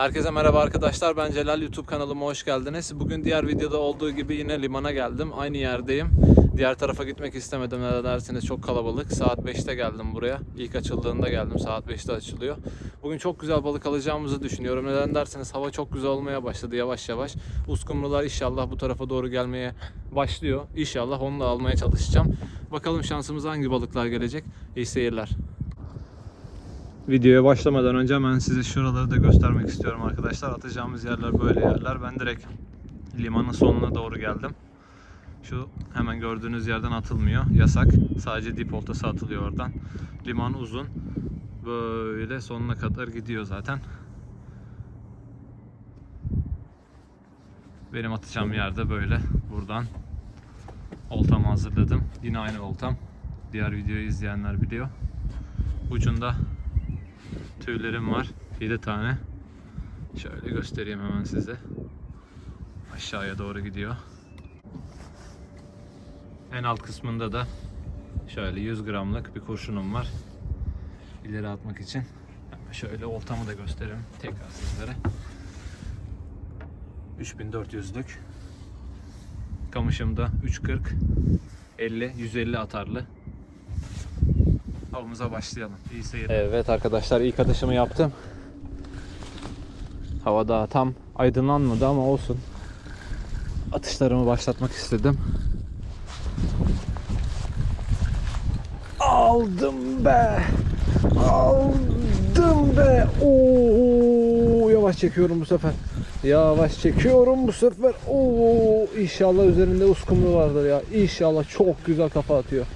Herkese merhaba arkadaşlar. Ben Celal YouTube kanalıma hoş geldiniz. Bugün diğer videoda olduğu gibi yine limana geldim. Aynı yerdeyim. Diğer tarafa gitmek istemedim. Ne dersiniz çok kalabalık. Saat 5'te geldim buraya. İlk açıldığında geldim. Saat 5'te açılıyor. Bugün çok güzel balık alacağımızı düşünüyorum. Neden derseniz hava çok güzel olmaya başladı yavaş yavaş. Uskumrular inşallah bu tarafa doğru gelmeye başlıyor. İnşallah onu da almaya çalışacağım. Bakalım şansımıza hangi balıklar gelecek. İyi seyirler. Videoya başlamadan önce hemen size şuraları da göstermek istiyorum arkadaşlar. Atacağımız yerler böyle yerler. Ben direkt limanın sonuna doğru geldim. Şu hemen gördüğünüz yerden atılmıyor. Yasak. Sadece dip oltası atılıyor oradan. Liman uzun. Böyle sonuna kadar gidiyor zaten. Benim atacağım yerde böyle. Buradan oltamı hazırladım. Yine aynı oltam. Diğer videoyu izleyenler biliyor. Ucunda tüylerim var. 7 tane. Şöyle göstereyim hemen size. Aşağıya doğru gidiyor. En alt kısmında da şöyle 100 gramlık bir kurşunum var. İleri atmak için. Şöyle oltamı da göstereyim tekrar sizlere. 3400'lük. Kamışım da 340 50 150 atarlı. Avımıza başlayalım. İyi seyirler. Evet arkadaşlar ilk atışımı yaptım. Hava daha tam aydınlanmadı ama olsun. Atışlarımı başlatmak istedim. Aldım be. Aldım be. Oo, yavaş çekiyorum bu sefer. Yavaş çekiyorum bu sefer. Oo, inşallah üzerinde uskumru vardır ya. İnşallah çok güzel kafa atıyor.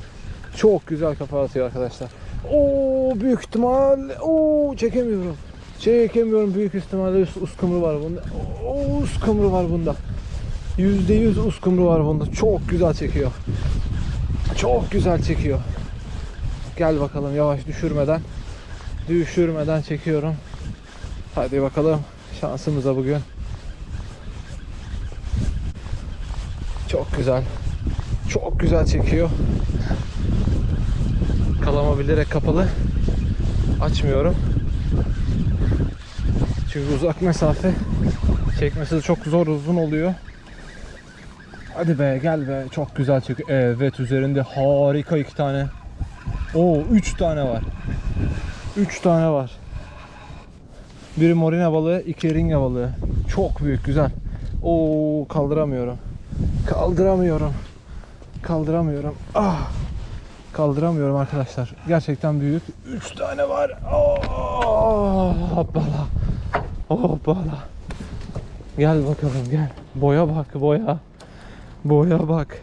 Çok güzel kafa atıyor arkadaşlar. Oo büyük ihtimal. Oo çekemiyorum. Çekemiyorum büyük ihtimalle us- uskumru var bunda. Oo uskumru var bunda. %100 uskumru var bunda. Çok güzel çekiyor. Çok güzel çekiyor. Gel bakalım yavaş düşürmeden. Düşürmeden çekiyorum. Hadi bakalım şansımıza bugün. Çok güzel. Çok güzel çekiyor. Kalama bilerek kapalı. Açmıyorum. Çünkü uzak mesafe çekmesi çok zor uzun oluyor. Hadi be gel be çok güzel çekiyor. Evet üzerinde harika iki tane. Oo üç tane var. Üç tane var. Biri morina balığı, iki ringa balığı. Çok büyük güzel. Oo kaldıramıyorum. Kaldıramıyorum. Kaldıramıyorum. Ah. Kaldıramıyorum arkadaşlar. Gerçekten büyük. 3 tane var. Oh, hoppala. Hoppala. Gel bakalım gel. Boya bak boya. Boya bak.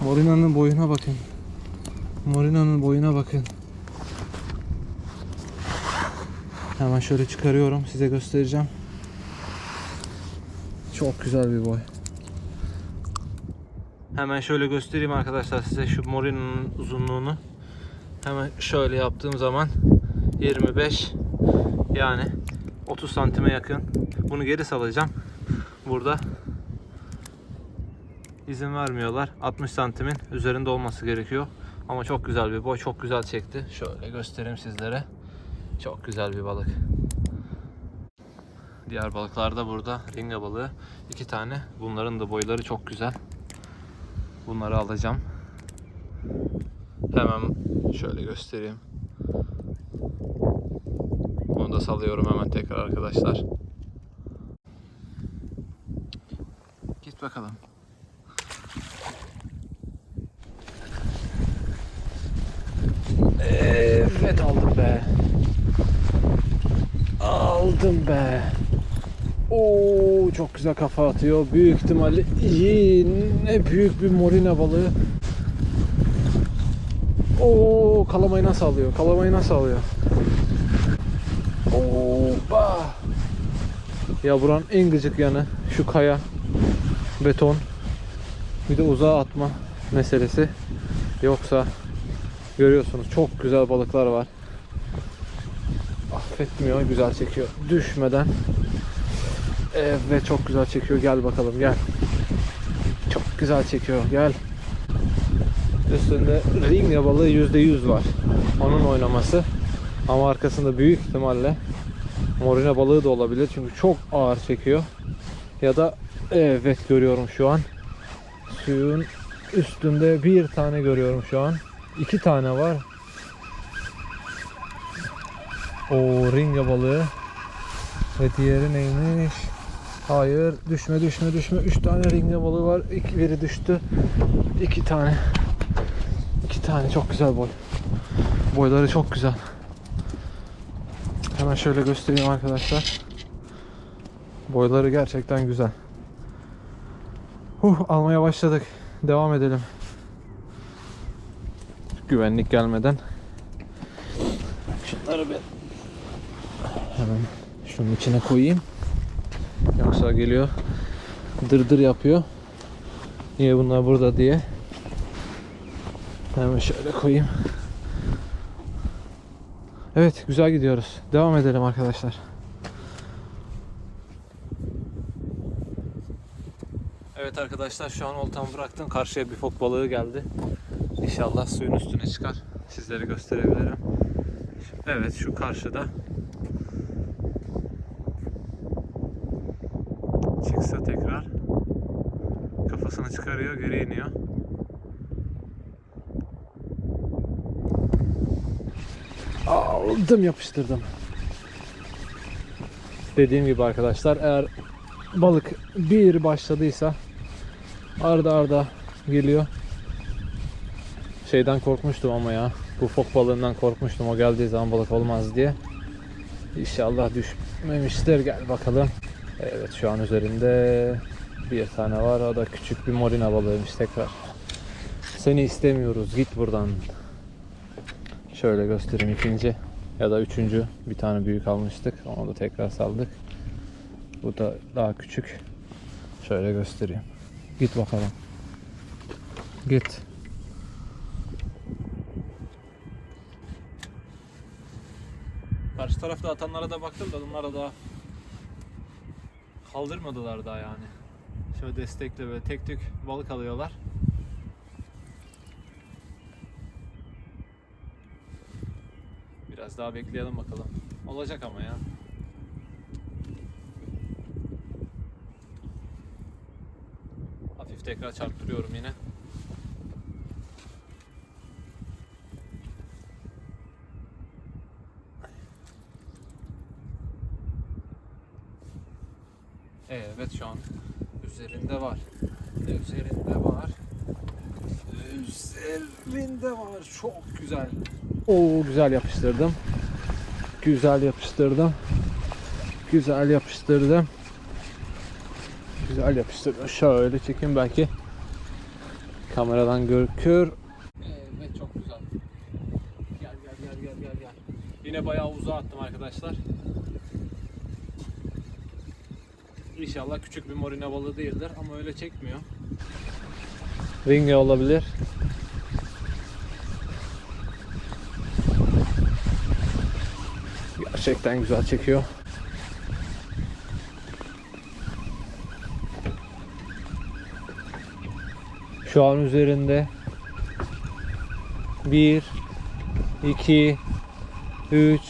Morina'nın boyuna bakın. Morina'nın boyuna bakın. Hemen şöyle çıkarıyorum. Size göstereceğim. Çok güzel bir boy. Hemen şöyle göstereyim arkadaşlar size şu morina'nın uzunluğunu. Hemen şöyle yaptığım zaman 25 yani 30 santime yakın. Bunu geri salacağım. Burada izin vermiyorlar. 60 santimin üzerinde olması gerekiyor. Ama çok güzel bir boy. Çok güzel çekti. Şöyle göstereyim sizlere. Çok güzel bir balık. Diğer balıklar da burada. Ringa balığı. iki tane. Bunların da boyları çok güzel. Bunları alacağım. Hemen şöyle göstereyim. Bunu da salıyorum hemen tekrar arkadaşlar. Git bakalım. Evet aldım be. Aldım be. Oo çok güzel kafa atıyor. Büyük ihtimalle yine büyük bir morina balığı. Oo kalamayı nasıl alıyor? Kalamayı nasıl alıyor? Oba. Ya buranın en gıcık yanı şu kaya, beton. Bir de uzağa atma meselesi. Yoksa görüyorsunuz çok güzel balıklar var. Affetmiyor, güzel çekiyor. Düşmeden Evet çok güzel çekiyor. Gel bakalım gel. Çok güzel çekiyor. Gel. Üstünde ring balığı %100 var. Onun oynaması. Ama arkasında büyük ihtimalle Morina balığı da olabilir çünkü çok ağır çekiyor. Ya da evet görüyorum şu an. Suyun üstünde bir tane görüyorum şu an. İki tane var. O ringa balığı. Ve diğeri neymiş? Hayır düşme düşme düşme. Üç tane ringa balığı var. İki, biri düştü. İki tane. İki tane çok güzel boy. Boyları çok güzel. Hemen şöyle göstereyim arkadaşlar. Boyları gerçekten güzel. Huh, almaya başladık. Devam edelim. Güvenlik gelmeden. Şunları bir hemen şunun içine koyayım. Yoksa geliyor dırdır yapıyor. Niye bunlar burada diye. Hemen şöyle koyayım. Evet güzel gidiyoruz. Devam edelim arkadaşlar. Evet arkadaşlar şu an oltamı bıraktım. Karşıya bir fok balığı geldi. İnşallah suyun üstüne çıkar. Sizlere gösterebilirim. Evet şu karşıda. Çıksa tekrar. Kafasını çıkarıyor geri iniyor. Aldım yapıştırdım. Dediğim gibi arkadaşlar eğer balık bir başladıysa arda arda geliyor. Şeyden korkmuştum ama ya. Bu fok balığından korkmuştum. O geldiği zaman balık olmaz diye. İnşallah düşmemiştir. Gel bakalım. Evet şu an üzerinde bir tane var. O da küçük bir morina balığıymış tekrar. Seni istemiyoruz. Git buradan. Şöyle göstereyim ikinci ya da üçüncü bir tane büyük almıştık. Onu da tekrar saldık. Bu da daha küçük. Şöyle göstereyim. Git bakalım. Git. Karşı tarafta atanlara da baktım da onlara da kaldırmadılar daha yani. Şöyle destekle böyle tek tük balık alıyorlar. Biraz daha bekleyelim bakalım. Olacak ama ya. Hafif tekrar çarptırıyorum yine. Evet şu an üzerinde var. Üzerinde var. Üzerinde var. Çok güzel. Oo güzel yapıştırdım. Güzel yapıştırdım. Güzel yapıştırdım. Güzel yapıştırdım. Şöyle çekeyim belki kameradan görükür. Evet çok güzel. Gel gel gel gel gel gel. Yine bayağı uzağa attım arkadaşlar. İnşallah küçük bir morina balığı değildir ama öyle çekmiyor. Ringe olabilir. Gerçekten güzel çekiyor. Şu an üzerinde 1 2 3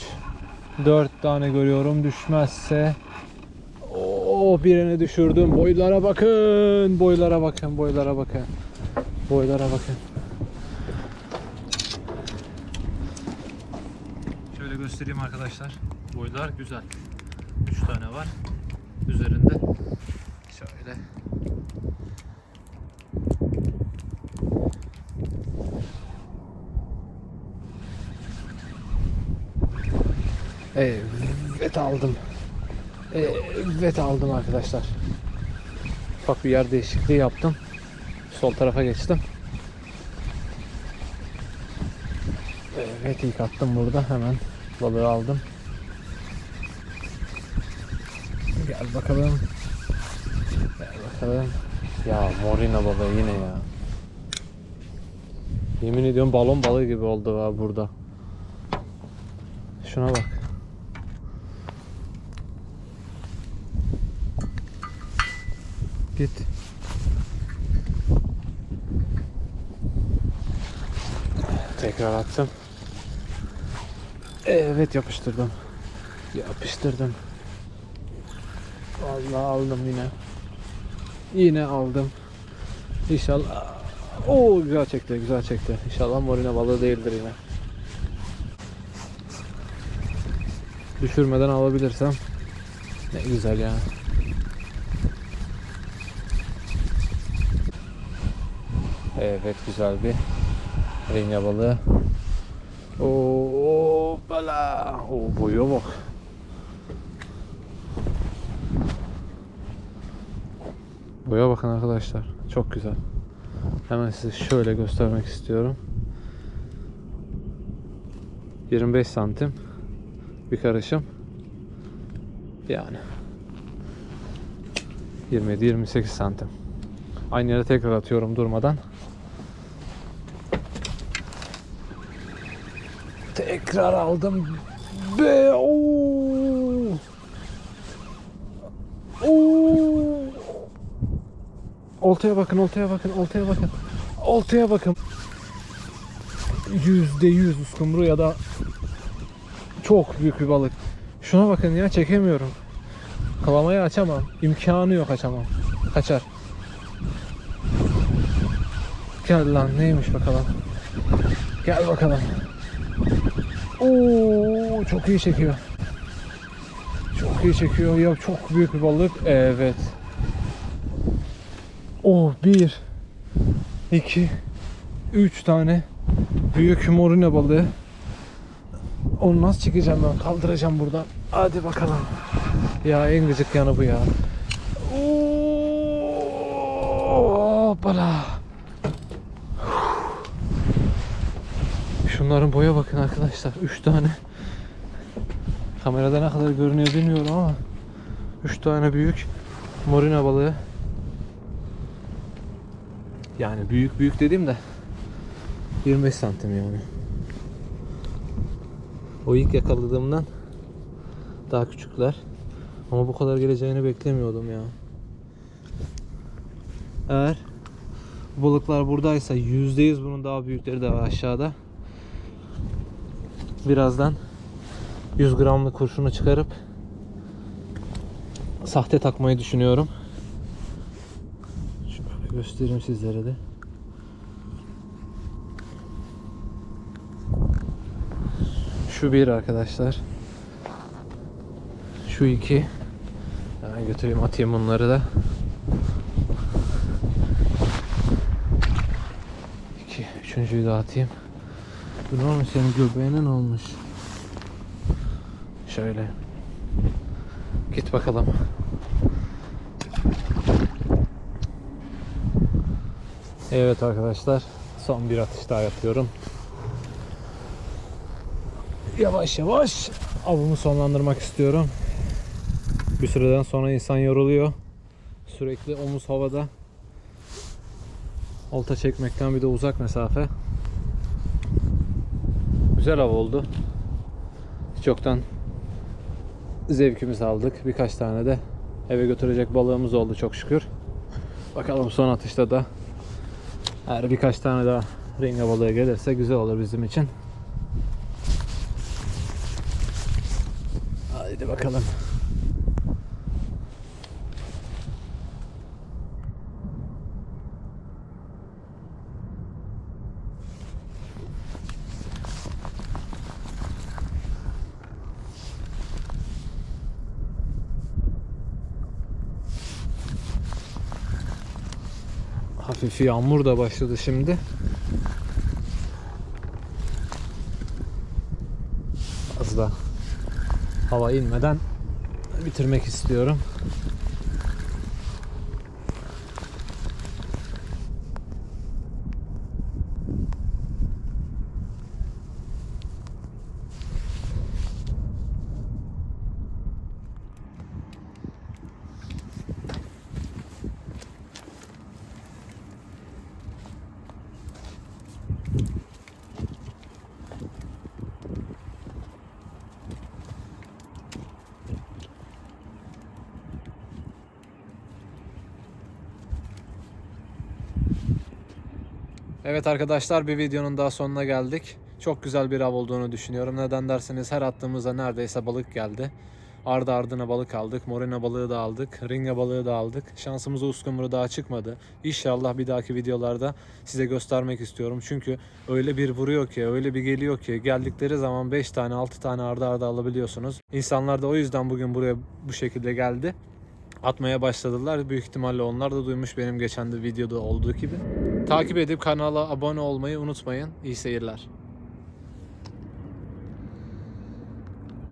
4 tane görüyorum düşmezse o birini düşürdüm. Boylara bakın. Boylara bakın. Boylara bakın. Boylara bakın. Şöyle göstereyim arkadaşlar. Boylar güzel. 3 tane var. Üzerinde. Şöyle. Evet aldım. Evet aldım arkadaşlar. Ufak bir yer değişikliği yaptım. Sol tarafa geçtim. Evet ilk attım burada hemen balığı aldım. Gel bakalım. Gel bakalım. Ya morina balığı yine ya. Yemin ediyorum balon balığı gibi oldu ha burada. Şuna bak. Git. Tekrar attım. Evet yapıştırdım. Yapıştırdım. Vallahi aldım yine. Yine aldım. İnşallah. Oo güzel çekti, güzel çekti. İnşallah morina balığı değildir yine. Düşürmeden alabilirsem ne güzel ya. Evet güzel bir renya balığı. Oo bala. Oo boya bak. Boya bakın arkadaşlar. Çok güzel. Hemen size şöyle göstermek istiyorum. 25 santim bir karışım. Yani 27-28 santim. Aynı yere tekrar atıyorum durmadan. Tekrar aldım. Be. Oo. Oltaya bakın, oltaya bakın, oltaya bakın. Oltaya bakın. Yüzde yüz uskumru ya da çok büyük bir balık. Şuna bakın ya çekemiyorum. Kalamayı açamam. İmkanı yok açamam. Kaçar. Gel lan neymiş bakalım. Gel bakalım. Oo çok iyi çekiyor. Çok iyi çekiyor. Ya çok büyük bir balık. Evet. Oh bir, iki, üç tane büyük morine balığı. Onu nasıl çıkacağım ben? Kaldıracağım buradan. Hadi bakalım. Ya en gıcık yanı bu ya. Hoppala. Şunların boya bakın arkadaşlar. 3 tane. Kamerada ne kadar görünüyor bilmiyorum ama 3 tane büyük morina balığı. Yani büyük büyük dediğim de 25 santim yani. O ilk yakaladığımdan daha küçükler. Ama bu kadar geleceğini beklemiyordum ya. Eğer balıklar buradaysa %100 bunun daha büyükleri de var aşağıda. Birazdan 100 gramlık kurşunu çıkarıp sahte takmayı düşünüyorum. Şöyle göstereyim sizlere de. Şu bir arkadaşlar. Şu iki. Hemen götüreyim atayım bunları da. İki. Üçüncüyü de atayım. Ne olmuş senin göbeğine ne olmuş? Şöyle. Git bakalım. Evet arkadaşlar. Son bir atış daha yapıyorum. Yavaş yavaş avımı sonlandırmak istiyorum. Bir süreden sonra insan yoruluyor. Sürekli omuz havada. Olta çekmekten bir de uzak mesafe. Güzel av oldu. Çoktan zevkimizi aldık. Birkaç tane de eve götürecek balığımız oldu çok şükür. Bakalım son atışta da eğer birkaç tane daha ringa balığı gelirse güzel olur bizim için. Haydi bakalım. Hafif yağmur da başladı şimdi. Az da hava inmeden bitirmek istiyorum. Evet arkadaşlar bir videonun daha sonuna geldik. Çok güzel bir av olduğunu düşünüyorum. Neden derseniz her attığımızda neredeyse balık geldi. Ardı ardına balık aldık. Morena balığı da aldık. Ringa balığı da aldık. Şansımıza uskumru daha çıkmadı. İnşallah bir dahaki videolarda size göstermek istiyorum. Çünkü öyle bir vuruyor ki, öyle bir geliyor ki geldikleri zaman 5 tane 6 tane ardı arda alabiliyorsunuz. İnsanlar da o yüzden bugün buraya bu şekilde geldi. Atmaya başladılar. Büyük ihtimalle onlar da duymuş benim geçen de videoda olduğu gibi. Takip edip kanala abone olmayı unutmayın. İyi seyirler.